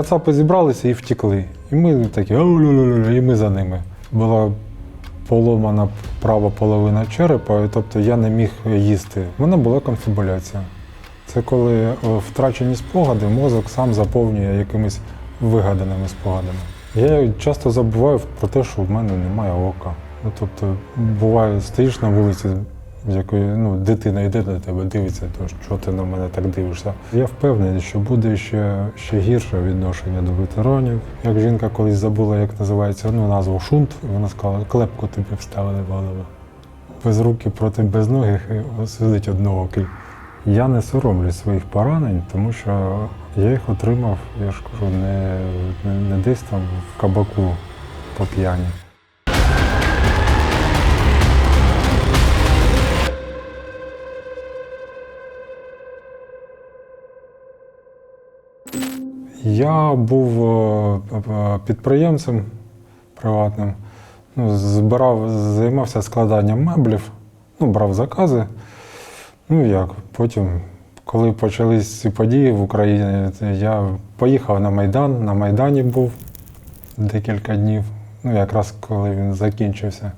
Кацапи зібралися і втекли. І ми такі, і ми за ними. Була поломана права половина черепа, тобто я не міг їсти. У мене була конфібуляція. Це коли е, втрачені спогади, мозок сам заповнює якимись вигаданими спогадами. Я часто забуваю про те, що в мене немає ока. Ну, тобто, буває, стоїш на вулиці, з якої ну, дитина йде до тебе, дивиться, то що ти на мене так дивишся. Я впевнений, що буде ще, ще гірше відношення до ветеранів. Як жінка колись забула, як називається ну, назву шунт, вона сказала, клепку тобі вставили в голову. Без руки проти безногих і сидить одноокий. Я не соромлюсь своїх поранень, тому що я їх отримав, я ж кажу, не, не десь там в кабаку по п'яні. Я був е, підприємцем приватним, ну, збирав, займався складанням меблів, ну, брав закази. Ну як, потім, коли почались ці події в Україні, я поїхав на Майдан, на Майдані був декілька днів, ну якраз коли він закінчився.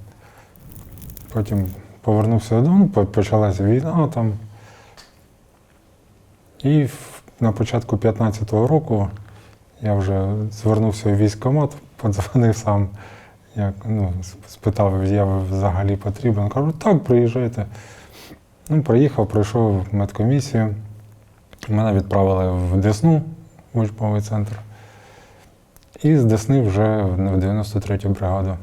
Потім повернувся додому, почалася війна там. І на початку 15-го року я вже звернувся в військкомат, подзвонив сам, як, ну, спитав, я взагалі потрібен. Кажу, так, приїжджайте. Ну, приїхав, пройшов медкомісію. Мене відправили в Десну, в учбовий центр. І з Десни вже в 93-ю бригаду.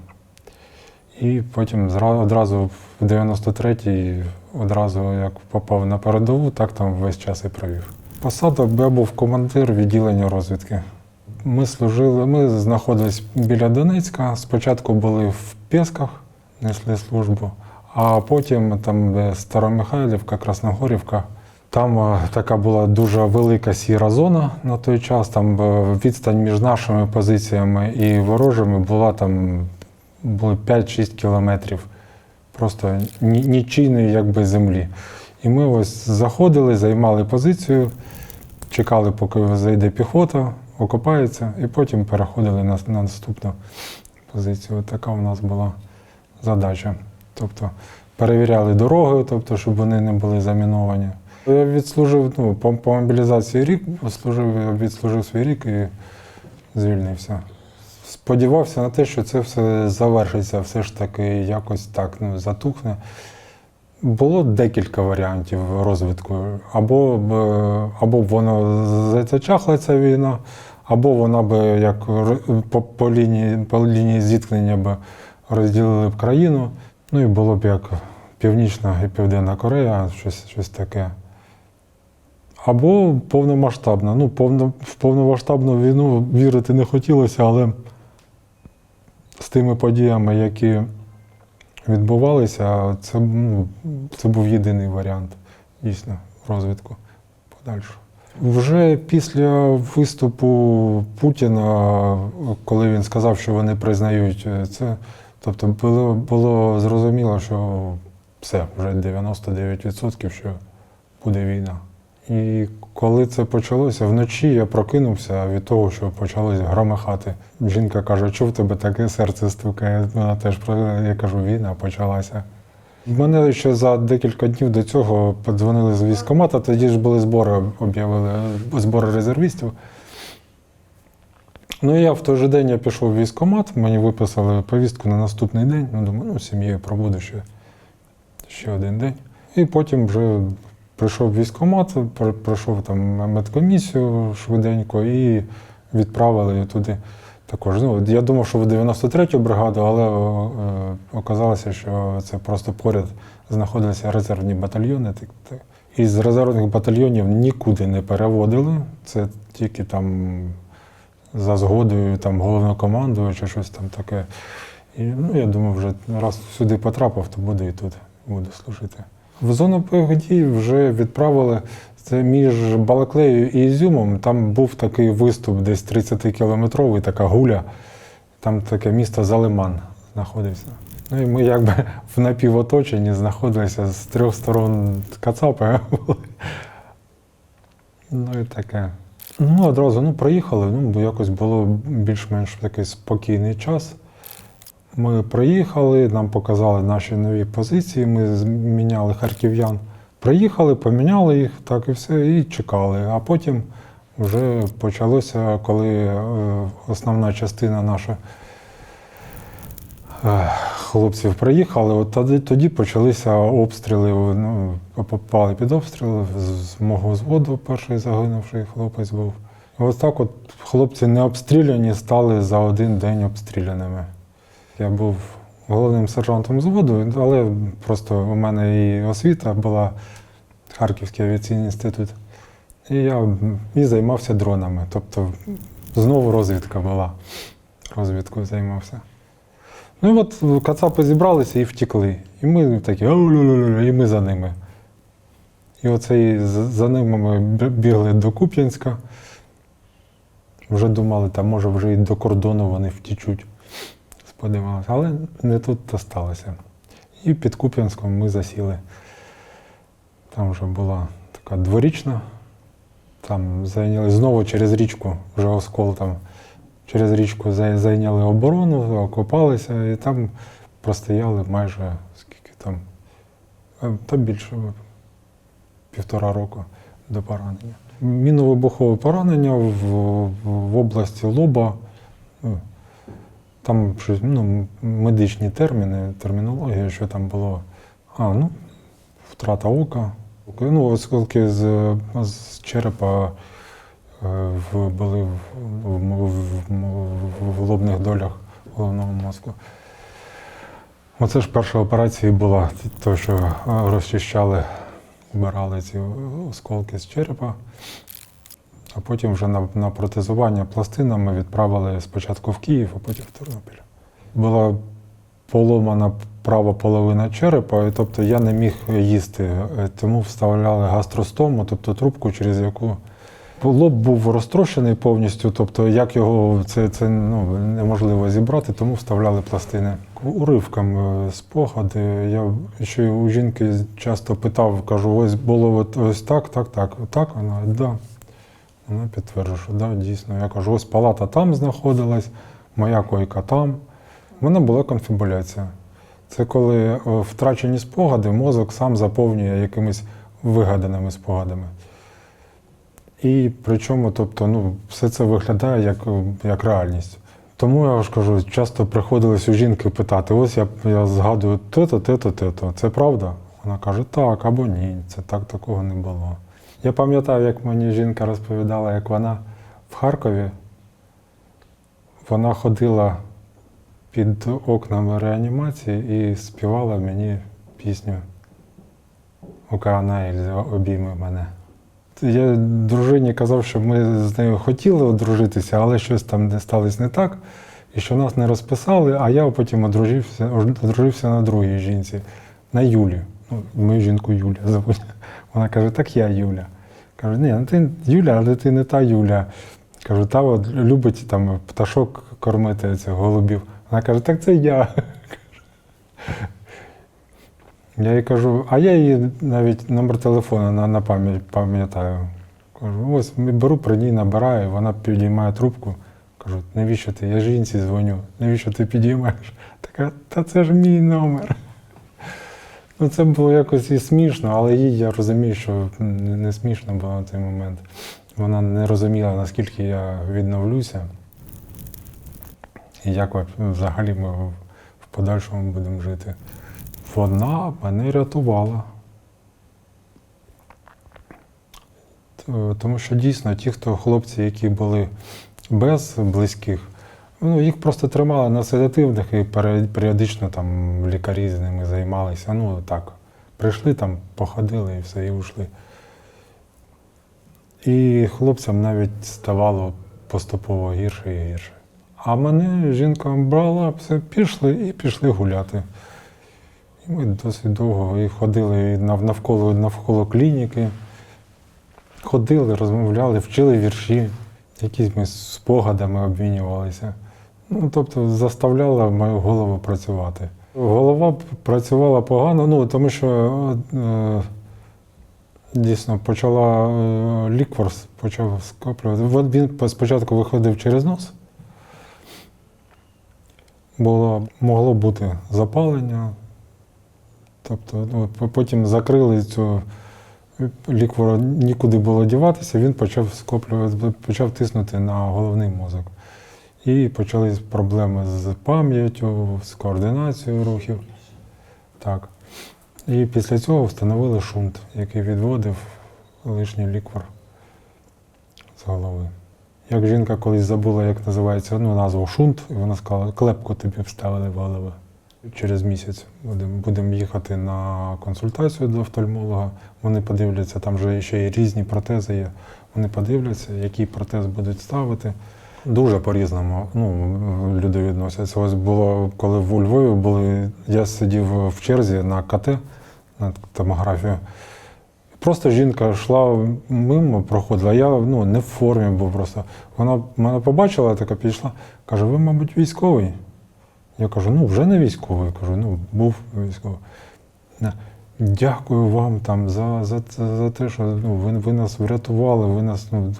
І потім одразу в 93-й, одразу як попав на передову, так там весь час і провів. Посада я був командир відділення розвідки. Ми служили, ми знаходились біля Донецька. Спочатку були в Пєсках, несли службу, а потім там Старомихайлівка, Красногорівка. Там е, така була дуже велика сіра зона на той час. Там е, відстань між нашими позиціями і ворожими була там було 5-6 кілометрів. Просто ні- нічийної якби землі. І ми ось заходили, займали позицію, чекали, поки зайде піхота, окопається, і потім переходили на, на наступну позицію. От така у нас була задача. Тобто перевіряли дороги, тобто, щоб вони не були заміновані. Я відслужив ну, по, по мобілізації рік, служив, відслужив свій рік і звільнився. Сподівався на те, що це все завершиться, все ж таки якось так ну, затухне. Було декілька варіантів розвитку. Або або воно зачахла ця війна, або вона б як по, по, лінії, по лінії зіткнення б розділили б країну. Ну і було б як Північна і Південна Корея, щось, щось таке. Або повномасштабна. Ну, повно, в повномасштабну війну вірити не хотілося, але з тими подіями, які відбувалися, це, ну, це був єдиний варіант дійсно розвитку подальшого. Вже після виступу Путіна, коли він сказав, що вони признають е, це, тобто було, було зрозуміло, що все, вже 99%, що буде війна. І коли це почалося, вночі я прокинувся від того, що почалось громихати. Жінка каже, що в тебе таке серце стукає. Вона теж про я кажу, війна почалася. Мене ще за декілька днів до цього подзвонили з військкомата, тоді ж були збори, об'явили збори резервістів. Ну і я в той же день я пішов в військкомат, мені виписали повістку на наступний день. Ну, думаю, ну, сім'єю пробуду ще, ще один день. І потім вже прийшов в військкомат, пройшов там медкомісію швиденько і відправили туди також. Ну, я думав, що в 93-ю бригаду, але е, оказалося, що це просто поряд знаходилися резервні батальйони. Так- так. Із резервних батальйонів нікуди не переводили. Це тільки там за згодою там, головнокомандуюча щось там таке. І ну, я думав, вже раз сюди потрапив, то буду і тут буду служити. В зону бойових дій вже відправили це між Балаклеєю і Ізюмом. Там був такий виступ, десь 30-кілометровий, така гуля. Там таке місто Залиман знаходився. Ну і ми якби в напівоточенні знаходилися з трьох сторон Кацапи. Ну і таке. Ну, одразу ну, приїхали, ну, бо якось було більш-менш такий спокійний час. Ми приїхали, нам показали наші нові позиції, ми зміняли харків'ян. Приїхали, поміняли їх, так і все, і чекали. А потім вже почалося, коли е, основна частина наша е, хлопців приїхали, от тоді, тоді почалися обстріли. Ну, попали під обстріли з, мого взводу, перший загинувший хлопець був. Ось так от хлопці не обстріляні стали за один день обстріляними. Я був головним сержантом взводу, але просто у мене і освіта була Харківський авіаційний інститут. І я і займався дронами. Тобто знову розвідка була. Розвідкою займався. Ну і от кацапи зібралися і втекли. І ми такі, і ми за ними. І оце за за ними ми бігли до Куп'янська. Вже думали, там може вже і до кордону вони втічуть. Сподівалися. Але не тут то сталося. І під Куп'янськом ми засіли. Там вже була така дворічна. Там зайняли знову через річку, вже оскол там. Через річку зайняли оборону, окопалися і там простояли майже скільки там, е, та більше півтора року до поранення. Мінно-вибухове поранення в, в області лоба. Там щось, ну, медичні терміни, термінологія, що там було. А, ну, втрата ока. Ну, оскільки з, з черепа е, в, були в, в, в, в, в лобних долях головного мозку. Оце ж перша операція була, то, що е, розчищали, вбирали ці осколки з черепа, а потім вже на, на протезування пластинами відправили спочатку в Київ, а потім в Тернопіль. Була поломана права половина черепа, і тобто я не міг їсти, е, тому вставляли гастростому, тобто трубку, через яку лоб був розтрощений повністю, тобто як його це, це ну, неможливо зібрати, тому вставляли пластини. Уривкам е, спогади. Я ще у жінки часто питав, кажу, ось було от, ось так, так, так, так, вона, да. Вона підтверджує, що да, дійсно. Я кажу, ось палата там знаходилась, моя койка там. У мене була конфібуляція. Це коли е, втрачені спогади, мозок сам заповнює якимись вигаданими спогадами. І причому, тобто, ну, все це виглядає як, як реальність. Тому я ж кажу, часто приходилось у жінки питати: ось я, я згадую те-то, те-то, те-то. Це правда? Вона каже, так або ні, це так такого не було. Я пам'ятаю, як мені жінка розповідала, як вона в Харкові вона ходила під окнами реанімації і співала мені пісню Океана Ельзи обійми мене. Я дружині казав, що ми з нею хотіли одружитися, але щось там не сталося не так, і що нас не розписали, а я потім одружився, одружився на другій жінці, на Юлі. Ну, мою жінку Юля звуть. Вона каже, так я Юля. Кажу, ні, ну ти Юля, але ти не та Юля. Кажу, та от любить там пташок кормити цих голубів. Вона каже, так це я. Я їй кажу, а я її навіть номер телефону на, на пам'ять пам'ятаю. Кажу, ось беру при ній, набираю, вона підіймає трубку. Кажу, навіщо ти? Я жінці дзвоню, навіщо ти підіймаєш? Така, та це ж мій номер. Ну, це було якось і смішно, але їй я розумію, що не смішно було на той момент. Вона не розуміла, наскільки я відновлюся. І як взагалі ми в подальшому будемо жити. Вона мене рятувала. Тому що дійсно ті, хто хлопці, які були без близьких, ну, їх просто тримали на седативних і періодично там лікарі з ними займалися. Ну так, прийшли там, походили і все, і ушли. І хлопцям навіть ставало поступово гірше і гірше. А мене жінка брала, все, пішли і пішли гуляти. І ми досить довго і ходили навколо, навколо клініки. Ходили, розмовляли, вчили вірші, якісь спогадами обмінювалися. Ну, тобто заставляла мою голову працювати. Голова працювала погано, ну тому що е, Дійсно, почала е, ліквор, почав скоплювати. Він спочатку виходив через нос. Було, могло бути запалення. Тобто, ну, потім закрили цю ліквора, нікуди було діватися, він почав скоплювати, почав тиснути на головний мозок. І почались проблеми з пам'яттю, з координацією рухів. Так. І після цього встановили шунт, який відводив лишній ліквор з голови. Як жінка колись забула, як називається ну, назву шунт, і вона сказала, клепку тобі вставили в голову. Через місяць будемо будем їхати на консультацію до офтальмолога. Вони подивляться, там вже ще й різні протези є. Вони подивляться, який протез будуть ставити. Дуже по-різному ну, люди відносяться. Ось було, коли в Львові були, я сидів в черзі на КТ, на томографію. Просто жінка йшла мимо, проходила. Я ну, не в формі був просто. Вона мене побачила, така підійшла, каже, ви, мабуть, військовий. Я кажу, ну вже не військовий. Кажу, ну був військовий. «Не, Дякую вам там за, за, за, за те, що ну, ви, ви нас врятували, ви нас. Ну,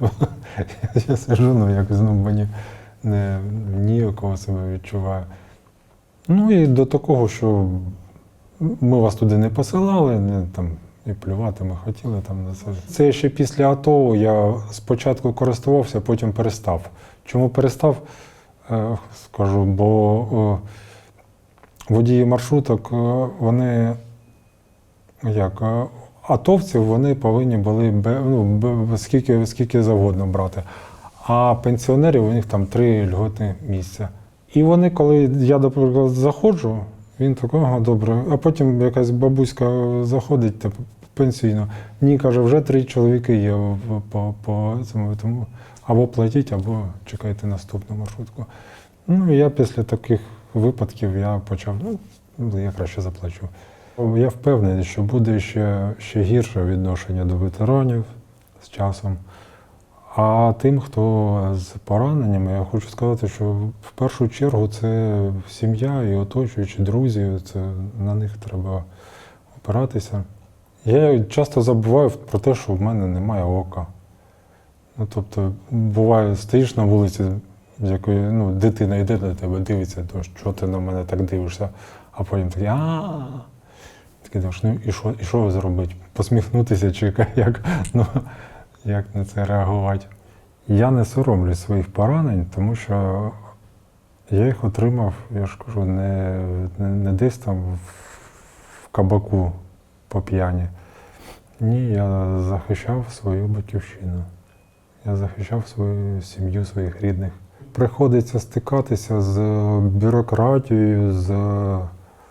я сижу, ну якось ну, мені не ніякого себе відчуваю. Ну і до такого, що ми вас туди не посилали, не, там, і плювати ми хотіли там на це. Це ще після АТО я спочатку користувався, потім перестав. Чому перестав? Е, Скажу, бо е, водії маршруток, е, вони як, е, атовці вони повинні були ну, скільки, скільки завгодно брати. А пенсіонерів у них там три льготні місця. І вони, коли я, наприклад, заходжу, він такий, ага, добре. А потім якась бабуська заходить типу, пенсійно. Ні, каже, вже три чоловіки є по, по цьому. Тому або платіть, або чекайте наступну маршрутку. Ну, і я після таких випадків я почав, ну, я краще заплачу. Я впевнений, що буде ще, ще гірше відношення до ветеранів з часом. А тим, хто з пораненнями, я хочу сказати, що в першу чергу це сім'я і оточуючі друзі, це на них треба опиратися. Я часто забуваю про те, що в мене немає ока. Ну, тобто, буває, стоїш на вулиці, з якої ну, дитина йде до тебе, дивиться, то що ти на мене так дивишся, а потім такий а Такий думаєш, ну і що, і що зробити? Посміхнутися чи як, ну, як на це реагувати? Я не соромлюсь своїх поранень, тому що я їх отримав, я ж кажу, не, не, не десь там в кабаку по п'яні. Ні, я захищав свою батьківщину. Я захищав свою сім'ю, своїх рідних. Приходиться стикатися з бюрократією, з,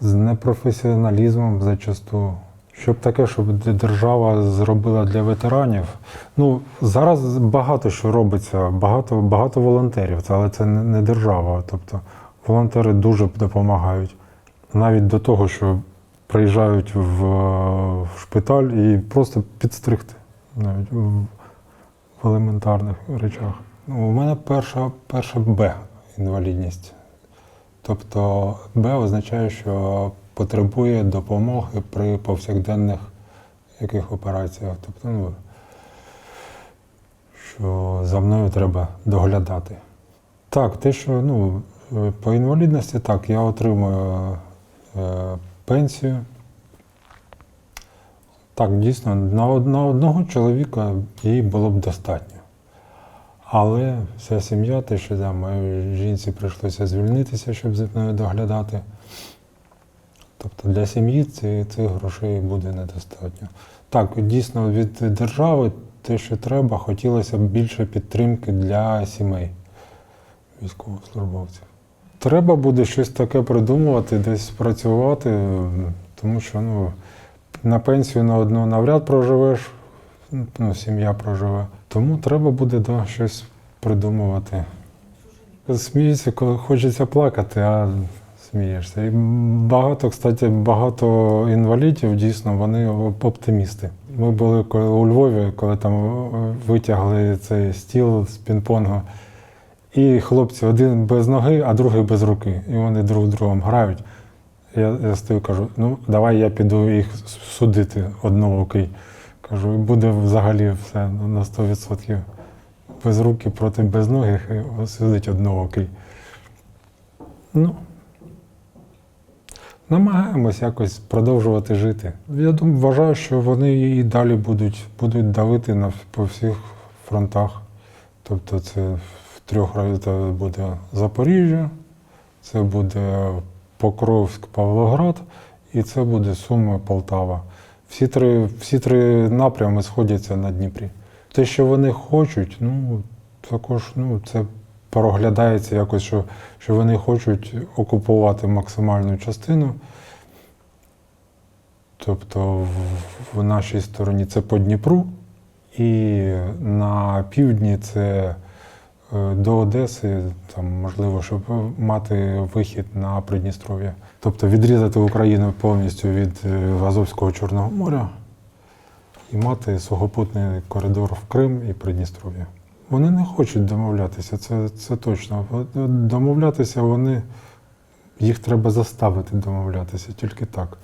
з непрофесіоналізмом зачасту. Щоб таке, щоб держава зробила для ветеранів. Ну, зараз багато що робиться, багато, багато волонтерів, але це не не держава. Тобто волонтери дуже допомагають. Навіть до того, що приїжджають в, е, в шпиталь і просто підстригти навіть в, в елементарних речах. Ну, у мене перша, перша Б інвалідність. Тобто Б означає, що потребує допомоги при повсякденних яких операціях. Тобто, ну, що за мною треба доглядати. Так, те, що ну, по інвалідності, так, я отримую е, пенсію. Так, дійсно, на, на одного чоловіка їй було б достатньо. Але вся сім'я, те, що да, моїй жінці прийшлося звільнитися, щоб за мною доглядати. Тобто для сім'ї цих грошей буде недостатньо. Так, дійсно, від держави те, що треба, хотілося б більше підтримки для сімей військовослужбовців. Треба буде щось таке придумувати, десь працювати, тому що ну, на пенсію на одну навряд проживеш, ну, сім'я проживе. Тому треба буде да, щось придумувати. Сміється, коли хочеться плакати, а смієшся. І багато, кстати, багато інвалідів дійсно вони оптимісти. Ми були у Львові, коли там е, витягли цей стіл з пінг-понгу. І хлопці один без ноги, а другий без руки. І вони друг другом грають. Я, я стою кажу, ну давай я піду їх судити одноокий. Кажу, і буде взагалі все на 100% без руки проти безногих і сидить одноокий. Ну, намагаємось якось продовжувати жити. Я думаю, вважаю, що вони і далі будуть, будуть давити на, по всіх фронтах. Тобто це в трьох районах буде Запоріжжя, це буде Покровськ, Павлоград і це буде Суми, Полтава. Всі три, всі три напрями сходяться на Дніпрі. Те, що вони хочуть, ну також ну, це проглядається якось, що, що вони хочуть окупувати максимальну частину. Тобто в, в нашій стороні це по Дніпру, і на півдні це до Одеси, там, можливо, щоб мати вихід на Придністров'я. Тобто відрізати Україну повністю від е, Азовського Чорного моря і мати сухопутний коридор в Крим і Придністров'я. Вони не хочуть домовлятися, це, це точно. Домовлятися вони, їх треба заставити домовлятися, тільки так.